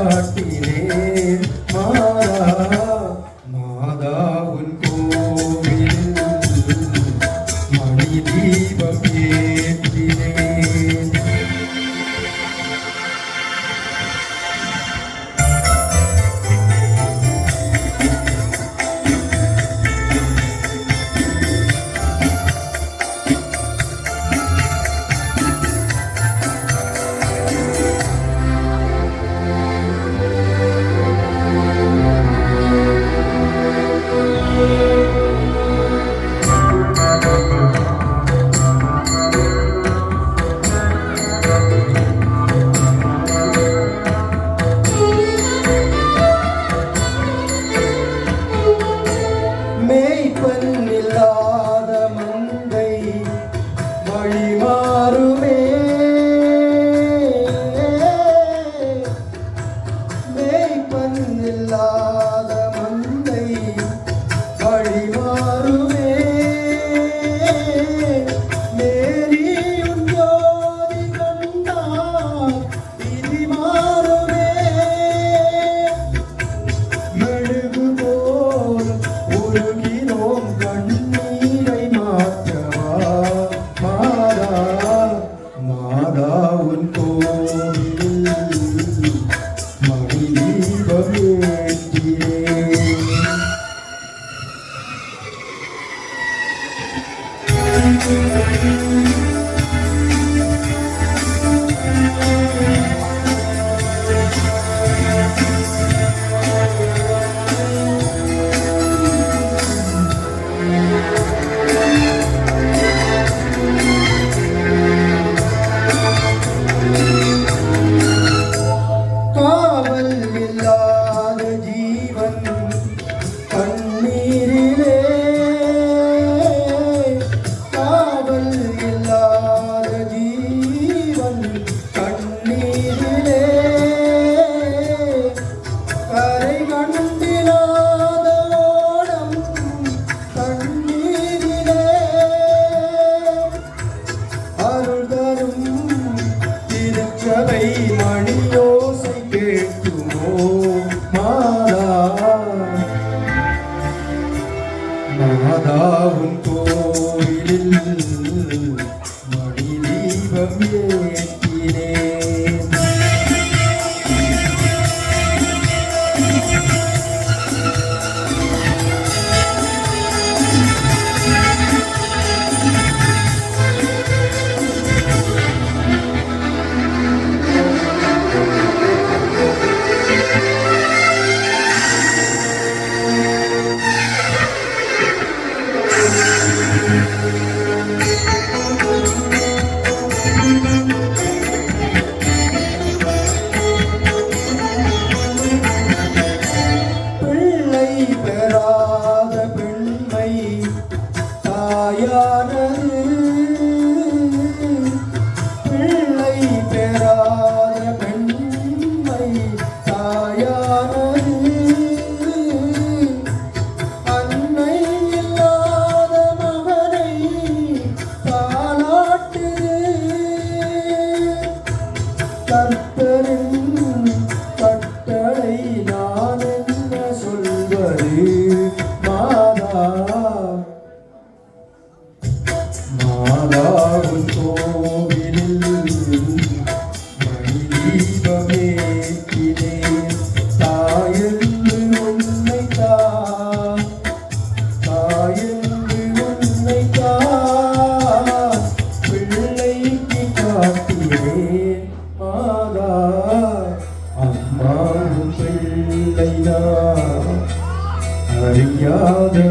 காட்டிலே. மாதா மாதா உன் கோவில் மணி தீபமே you. கர்த்தரின் கட்டளை நான் என்ன சொல்வது மாதா மாதாவு கோவிலில் மணிதீபமேத்தினே தாயென்று உன்னை தா தாயென்று உன்னை தா பிள்ளைக்கு காட்டினேன். மா അറിയാതെ